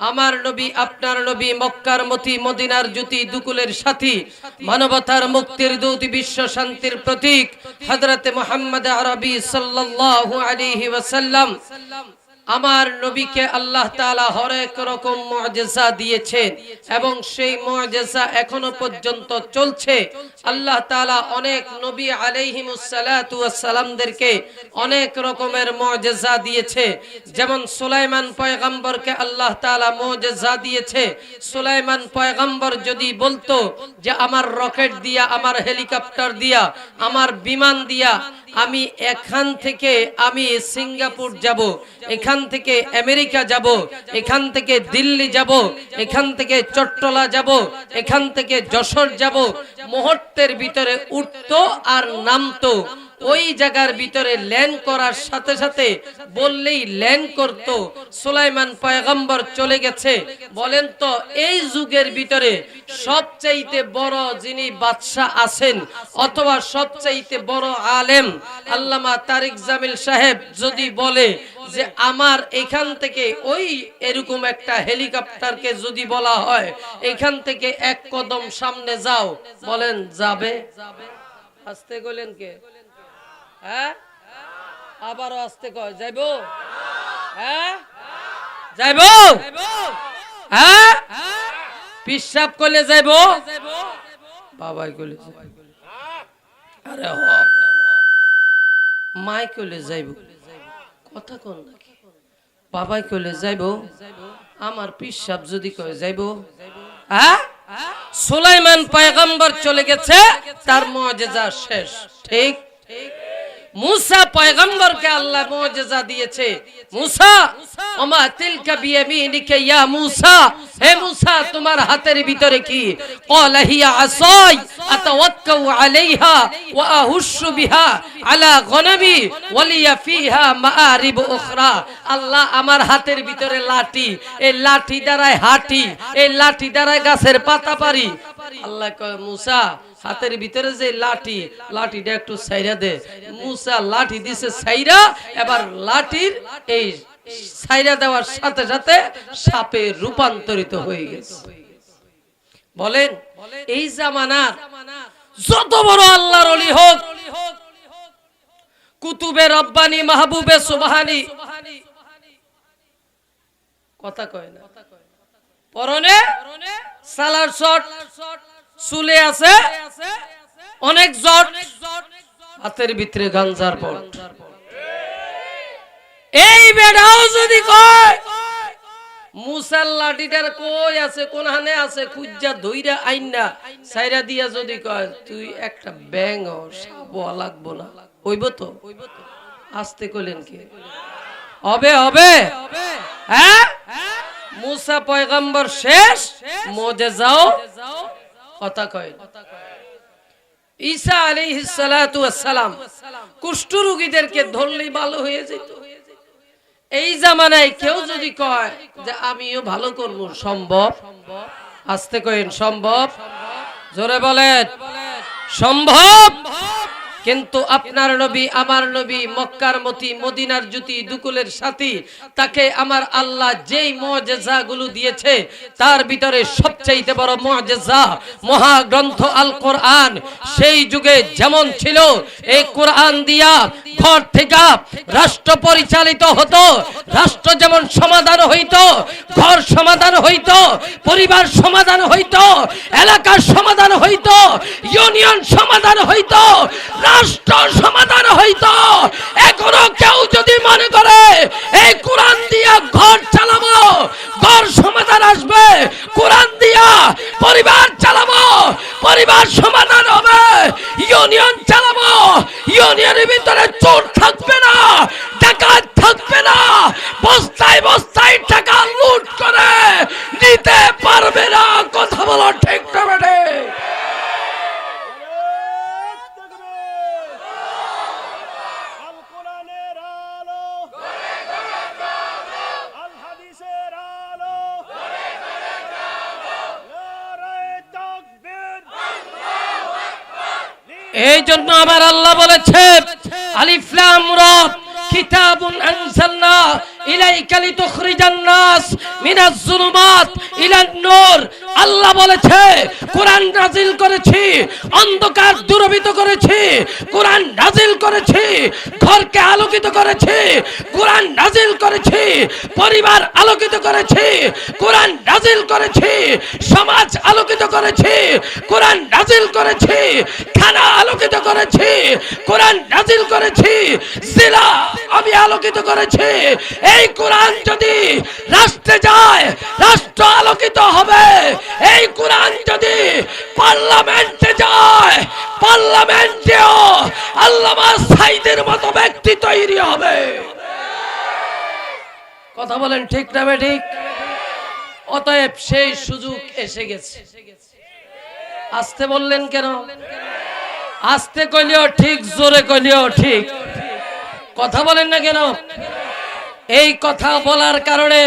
আমার নবী, আপনার নবী, মক্কার মতি, মদিনার জ্যোতি, দুকুলের সাথী, মানবতার মুক্তির দূত, বিশ্ব শান্তির প্রতীক, হযরতে মোহাম্মদ আরবি সাল্লাল্লাহু আলাইহি ওয়াসাল্লাম। আমার নবীকে আল্লাহ তাআলা হরেক রকম মুআজিজা দিয়েছেন এবং সেই মুআজিজা এখনও পর্যন্ত চলছে। আল্লাহ তাআলা অনেক নবী আলাইহিমুস সালাতু ওয়াস সালামদেরকে অনেক রকমের মুআজিজা দিয়েছে। যেমন সুলাইমান পয়গম্বরকে আল্লাহ তাআলা মুআজিজা দিয়েছে। সুলাইমান পয়গম্বর যদি বলতো যে, আমার রকেট দিয়া, আমার হেলিকপ্টার দিয়া, আমার বিমান দিয়া, আমি এখান থেকে আমি সিঙ্গাপুর যাব, এখান থেকে আমেরিকা যাব, এখান থেকে দিল্লি যাব, এখান থেকে চট্টলা যাব, এখান থেকে যশোর যাব। মুহূর্তের ভিতরে উঠতো আর নামতো। ওই জায়গার ভিতরে ল্যান্ড করার সাথে সাথে বললেই ল্যান্ড করত। সুলাইমান পয়গম্বর চলে গেছে। বলেন তো, এই যুগের ভিতরে সবচাইতে বড় যিনি বাদশাহ আছেন অথবা সবচাইতে বড় আলেম, আল্লামা তারিক জামিল সাহেব যদি বলে যে আমার এখান থেকে ওই এরকম একটা হেলিকপ্টারকে যদি বলা হয়, এখান থেকে এক কদম সামনে যাও। বলেন, যাবে? আসতে গেলেন কে? হ্যাঁ? আবারও আসতে কয়, যাইব? হ্যাঁ? যাইব? হ্যাঁ? পিসাব করলে যাইব? বাবাই করলে। আরে হ। মাই করলে যাইব। কথা কোন নাকি বাবাই কলে যাইব। আমার পিসাব যদি কয়, যাইব? হ্যাঁ? সুলাইমান পয়গম্বর চলে গেছে, তার মুআজিজা শেষ, ঠিক? মুসা পয়গম্বরকে আল্লাহ মুআজিজা দিয়েছে। মুসা, ওমা তিলকা বিয়ামিনিকা ইয়া মুসা। হে মুসা, তোমার হাতের ভিতরে কি? ক্বালা হিয়া আসাই, আতাওয়াক্কাউ আলাইহা ওয়া আহুশু বিহা আলা গনামি ওয়ালিয়া ফিহা মাআরিব উখরা। আল্লাহ আমার হাতের ভিতরে লাঠি, এই লাঠি দ্বারাই হাঁটি, এই লাঠি দ্বারাই গাছের পাতা পারি। আল্লাহ কয়, মুসা, হাতের ভিতরে যে লাঠি, লাঠিটা একটু সাইরা দে। মুসা লাঠি দিছে সাইরা এবার লাঠির এই সাইরা দেওয়ার সাথে সাথে সাপে রূপান্তরিত হয়ে গেছে। বলেন, এই জামানার যত বড় আল্লাহর অলি হোক, কুতুবে রব্বানি, মাহবুবে সুবহানি, কথা কয় না। পরনে সালার শট চুলে আছে, অনেক জট, হাতের ভিতরে গাঞ্জার পট এই বেড়াও যদি কয় লাঠিটার কই আছে কোন হানে আছে ধইরা আইনা সাইরা দিয়া যদি কয়, তুই একটা ব্যাং সাবো লাগবো না। হইব তো? আসতে কইলেন কি? হবে হবে। হ্যাঁ? মুসা পয়গম্বর শেষ, মোজে যাও। কুষ্ঠ রোগীদেরকে ধরলেই ভালো হয়ে যেত। এই জামানায় কেউ যদি কয় যে আমিও ভালো করব, সম্ভব? আসতে কইন, সম্ভব? জোরে বলেন, সম্ভব? কিন্তু আপনার নবী, আমার নবী, মক্কার মতি, মদিনার জুতি দুকুলের সাথী, তাকে আমার আল্লাহ যেই মজেজাগুলো গুলো দিয়েছে, তার ভিতরে সবচাইতে বড় মুআজিজা মহাগ্রন্থ আল কোরআন সেই যুগে যেমন ছিল, এই কোরআন দিয়া ঘর থেকে রাষ্ট্র পরিচালিত হতো, রাষ্ট্র যেমন সমাধান হইতো, ঘর সমাধান হইতো, পরিবার সমাধান হইতো, এলাকার সমাধান হইতো, ইউনিয়ন সমাধান হইতো, রাষ্ট্র সমাধান হইতো। এখনও কেউ যদি মনে করে, এই কোরআন দিয়া ঘর চালাবো ঘর সমাধান আসবে কোরআন দিয়া পরিবার চালাবো পরিবার সমাধান হবে ইউনিয়ন চালাবো ইউনিয়নের ভিতরে চোর থাকবে না ডাকাত থাকবে না বস্তায় বস্তায় টাকা লুট করে নিতে পারবে না কথা বলো ঠিক না বেটে এই জন্য আমার আল্লাহ বলেছে আলিফ লাম কিতাবুন আনজালনা ইলাইকা লিতুখরিজান নাস মিনাজ জুলুমাত ইলান নূর। আল্লাহ বলেছে, কোরআন নাজিল করেছি, অন্ধকার দূরভীত করেছি, কোরআন নাজিল করেছি, ঘরকে আলোকিত করেছি, কোরআন নাজিল করেছি, পরিবার আলোকিত করেছি, কোরআন নাজিল করেছি, সমাজ আলোকিত করেছি, কোরআন নাজিল করেছি থানা আলোকিত করেছি, কোরআন নাজিল করেছি, জেলা। আমি আলোকিত করেছি। এই কোরআন যদি রাষ্ট্রে যায়, রাষ্ট্র আলোকিত হবে। এই কোরআন যদি পার্লামেন্টে যায়, পার্লামেন্টেও আল্লামা সাইদের মতো ব্যক্তি তৈরি হবে। কথা বলেন ঠিক না ঠিক? অতএব সেই সুযোগ এসে গেছে। আসতে বললেন কেন? আসতে কইলেও ঠিক, জোরে কইলেও ঠিক। কথা বলেন না কেন? এই কথা বলার কারণে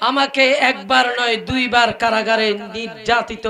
আমাকে একবার নয়, দুইবার কারাগারে নির্যাতিত,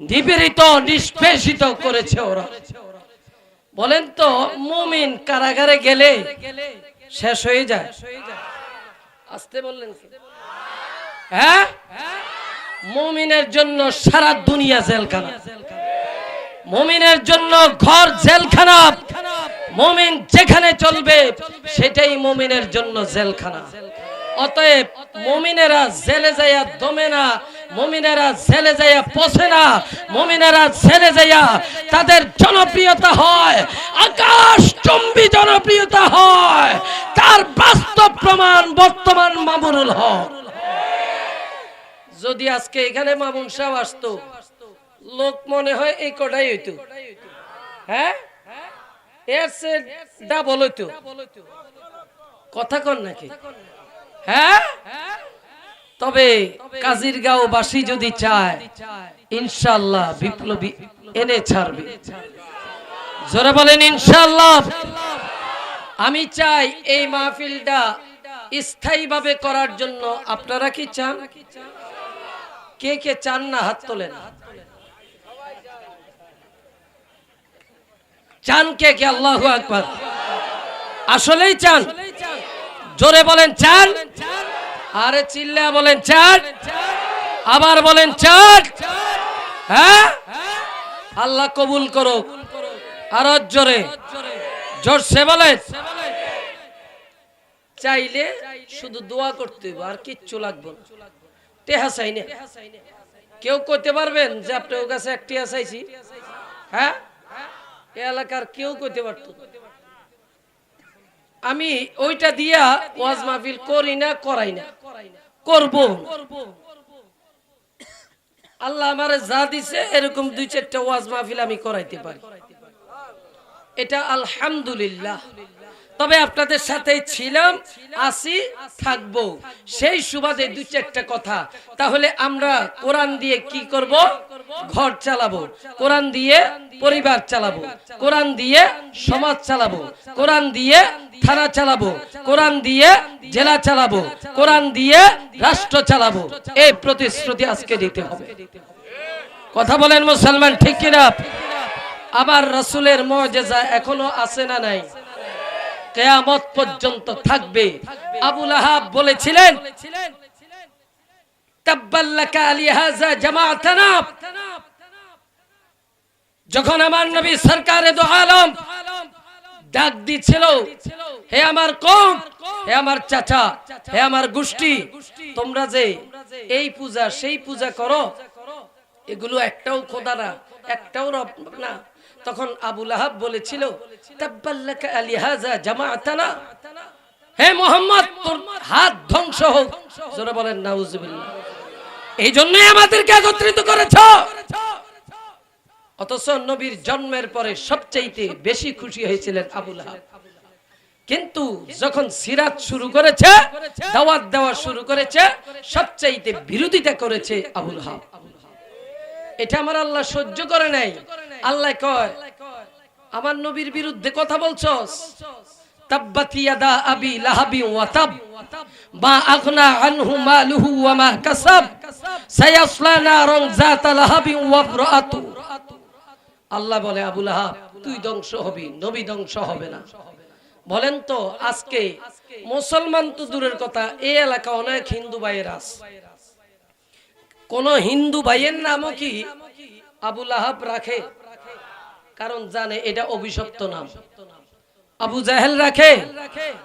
নিপীড়িত, নিষ্পেষিত করেছে ওরা। বলেন তো, মুমিন কারাগারে গেলে শেষ হয়ে যায়। আসতে বললেন? হ্যাঁ? মুমিনের জন্য সারা দুনিয়া জেলখানা। মুমিনের জন্য ঘর জেলখানা। মুমিন যেখানে চলবে, সেটাই মুমিনের জন্য জেলখানা। অতএব মুমিনেরা জেলে যাইয়া দমে না, মুমিনেরা জেলে যাইয়া পচে না, মুমিনেরা জেলে যাইয়া তাদের জনপ্রিয়তা হয়, আকাশ চম্বি জনপ্রিয়তা হয়, তার বাস্তব প্রমাণ বর্তমান মামুনুল হক। যদি আজকে এখানে মামুন সাহেব আসতো, লোক মনে হয় এই কটাই হইতো। হ্যাঁ? এর সে ডাবল হইতো কথা কন নাকি? হ্যাঁ? তবে কাজিরগাঁও বাসী যদি চায় ইনশাল্লাহ বিপ্লবী এনে ছাড়বে। জোরে বলেন ইনশাল্লাহ আমি চাই এই মাহফিলটা স্থায়ীভাবে করার জন্য আপনারা কি চান? কে কে চান না হাত তোলেন। চান কে কে? আল্লাহ আকবার। আসলেই চান। জোরে বলেন চান। আরে চিল্লা বলেন চান। আবার বলেন চান। হ্যাঁ? আল্লাহ কবুল করো আর জোরে। জোরসে বলেন। চাইলে শুধু দোয়া করতে হবে, আর কিচ্ছু লাগবে না। টেহা চাই না। কেউ কইতে পারবেন যে আপনার কাছে একটি চাইছি হ্যাঁ? এলাকার কেউ কইতে পারত আমি ওইটা দিয়া ওয়াজ মাহফিল করি না, করাই না। করব। আল্লাহ আমারে যা দিছে, এরকম দুই চারটা ওয়াজ মাহফিল আমি করাইতে পারি। এটা আলহামদুলিল্লাহ। তবে আপনাদের সাথে ছিলাম, আসি, থাকব। সেই সুবাদে দু চারটা কথা। তাহলে আমরা কোরআন দিয়ে কি করব? ঘর চালাবো। কোরআন দিয়ে পরিবার চালাবো। কোরআন দিয়ে সমাজ চালাবো। কোরআন দিয়ে থানা চালাবো। কোরআন দিয়ে জেলা চালাবো। কোরআন দিয়ে রাষ্ট্র চালাবো। এই প্রতিশ্রুতি আজকে দিতে হবে। কথা বলেন মুসলমান, ঠিক কিনা? আমার রাসূলের মুজিজা এখনও আছে না নাই? কেয়ামত পর্যন্ত থাকবে। আবুল আহাব বলেছিলেন যখন আমার নবী সরকারে দো আলম ডাক দিছিল, হে আমার কম হে আমার চাচা, হে আমার গোষ্ঠী, তোমরা যে এই পূজা, সেই পূজা করো, এগুলো একটাও খোদা না, একটাও রব না। তখন আবুল আহাব বলেছিল হে মোহাম্মদ, তোর হাত ধ্বংস হোক। জোরে বলেন এই জন্যই আমাদেরকে একত্রিত করেছ। অথচ নবীর জন্মের পরে সবচাইতে বেশি খুশি হয়েছিলেন আবুল কিন্তু যখন সিরাত শুরু করেছে, দাওয়াত দেওয়া শুরু করেছে, সবচাইতে বিরোধিতা করেছে আবুল হাব এটা আমার আল্লাহ সহ্য করে নাই। আল্লাহ কয়, আমার নবীর বিরুদ্ধে কথা বলছস? আল্লাহ বলে, আবু লাহাব, তুই ধ্বংস হবি, নবী ধ্বংস হবে না। বলেন তো, আজকে মুসলমান তো দূরের কথা এই এলাকা অনেক হিন্দু ভাইয়ের আছে। কোন হিন্দু ভাইয়ের নামও কি আবুল আহাব রাখে? কারণ জানে এটা অভিশপ্ত নাম। আবু জাহেল রাখে?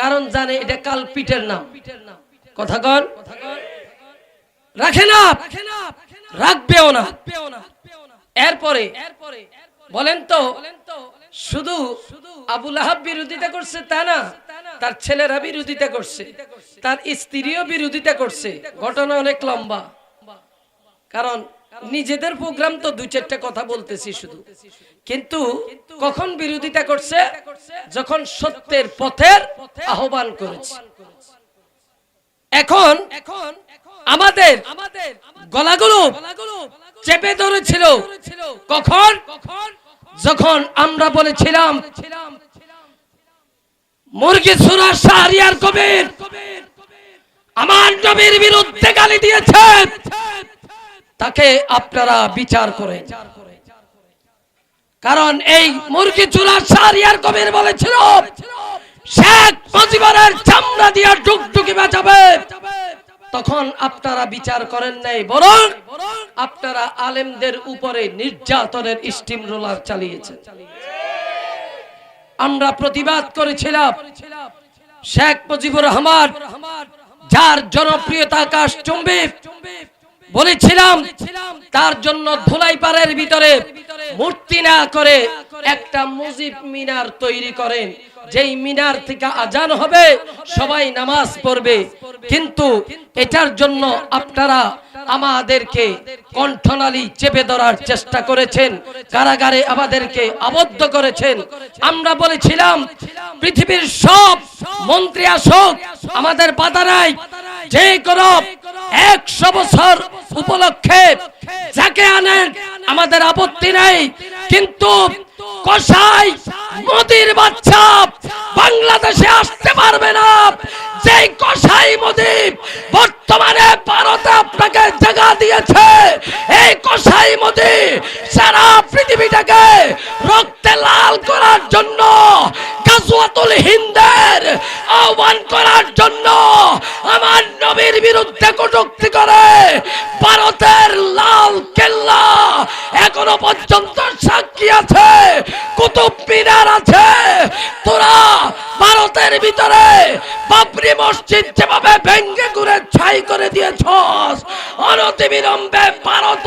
কারণ জানে এটা কালপিটের নাম। কথা কন। রাখে না? রাখবেও না। এরপরে বলেন তো, শুধু আবুল আহাব বিরোধিতা করছে তা না, তার ছেলেরা বিরোধিতা করছে, তার স্ত্রীও বিরোধিতা করছে। ঘটনা অনেক লম্বা। কারণ নিজেদের প্রোগ্রাম তো দু চারটা কথা বলতেছি শুধু। কিন্তু কখন বিরোধিতা করছে? যখন সত্যের পথের আহ্বান করেছে। এখন এখন আমাদের গলাগুলো চেপে ধরেছিল। কখন? যখন আমরা বলেছিলাম, মুরগি সুরা শাহরিয়ার কবির। আমার নবীর বিরুদ্ধে গালি দিয়েছে তাকে আপনারা বিচার করেন। কারণ এই মুরগি চুলা শাহরিয়ার কবির বলেছিল, শেখ মুজিবুরের চামড়া দিয়া টুকটুকি বাঁচাবে তখন আপনারা বিচার করেন নাই, বরং আপনারা আলেমদের উপরে নির্যাতনের স্টিম রোলার চালিয়েছেন। আমরা প্রতিবাদ করেছিলাম, শেখ মুজিবুর রহমান, যার জনপ্রিয়তা আকাশ চুম্বি বলেছিলাম, তার জন্য ধুলাই পাড়ের ভিতরে মূর্তি না করে একটা মুজিব মিনার তৈরি করেন। যেই মিনার থেকে আজান হবে, সবাই নামাজ পড়বে। কিন্তু এটার জন্য আপনারা আমাদেরকে কণ্ঠনালী চেপে ধরার চেষ্টা করেছেন, কারাগারে আমাদেরকে আবদ্ধ করেছেন। আমরা বলেছিলাম, পৃথিবীর সব মন্ত্রী আসুক, আমাদের বাধা নাই, যে কোনো একশো বছর উপলক্ষে যাকে আনেন, আমাদের আপত্তি নাই। কিন্তু কসাই মোদির বাচ্চা বাংলাদেশে আসতে পারবে না। যে কসাই মোদি বর্তমানে দিয়েছে। এই কসাই মোদি সারা পৃথিবীটাকে রক্তে লাল করার জন্য, গাজওয়াতুল হিন্দের আহ্বান করার জন্য আমার নবীর বিরুদ্ধে কটূক্তি করে ভারতের লাল কেল্লা এখনও পর্যন্ত সাক্ষী আছে, কুতুব মিনার আছে। তোরা ভারতের ভিতরে বাবরি মসজিদ যেভাবে ভেঙ্গে ঘুরে ছাই করে দিয়েছস অনতিবিলম্বে ভারত,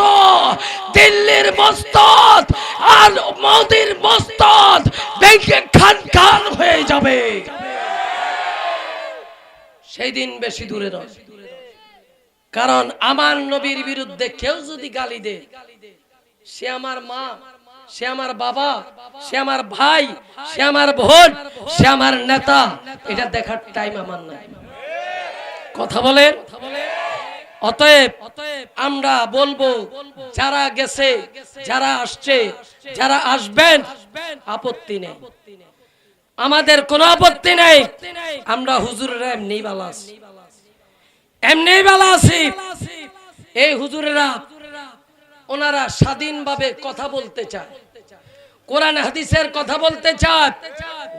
দিল্লির মস্তদ আর মোদির মস্তদ ভেঙ্গে খান খান হয়ে যাবে। সেই দিন বেশি দূরে কারণ আমার নবীর বিরুদ্ধে কেউ যদি গালি দে সে আমার মা। সে আমার বাবা, সে আমার ভাই, সে আমার বোন, সে আমার নেতা। এটা দেখার টাইম আমার নাই। কথা বলেন? অতএব আমরা বলব, যারা গেছে, যারা আসছে, যারা আসবেন, আপত্তি নেই। আমাদের কোনো আপত্তি নেই। আমরা হুজুরেরা এমনি ভালো আছি। এমনি ভালো আছি। এই হুজুরেরা ওনারা স্বাধীনভাবে কথা বলতে চায়। কোরআন হাদিসের কথা বলতে চায়,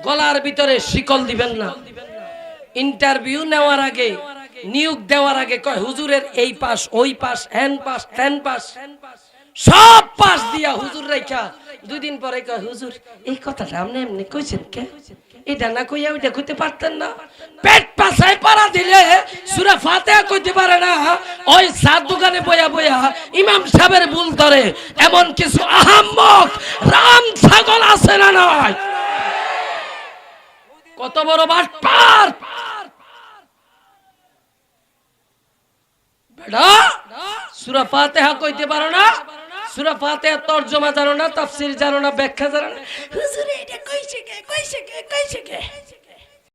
গলার ভিতরে শিকল দিবেন না। ইন্টারভিউ নেওয়ার আগে, নিয়োগ দেওয়ার আগে কয়, হুজুরের এই পাশ, ওই পাশ হ্যান পাশ ত্যান পাশ, সব পাশ দিয়া হুজুর রেখা দুই দিন পরে কয়, হুজুর, এই কথাটা আপনি এমনি কইছেন কে? এটা না কইয়া ওইটা কইতে পারতেন না। পেট পাশায় পাড়া দিলে সুরা ফাতেহা কইতে পারে না, ওই সাত দোকানে বয়া বয়া ইমাম সাহেবের ভুল ধরে। এমন কিছু আহাম্মক রাম ছাগল আছে না নয় কত বড় বাটপার বেটা, সুরা ফাতেহা কইতে পারো না? সুরা ফাতেহা তর্জমা জানো না, তাফসীর জানো না, ব্যাখ্যা জানো না? হুজুর, এটা কইছে কে? কইছে কে? কইছে কে?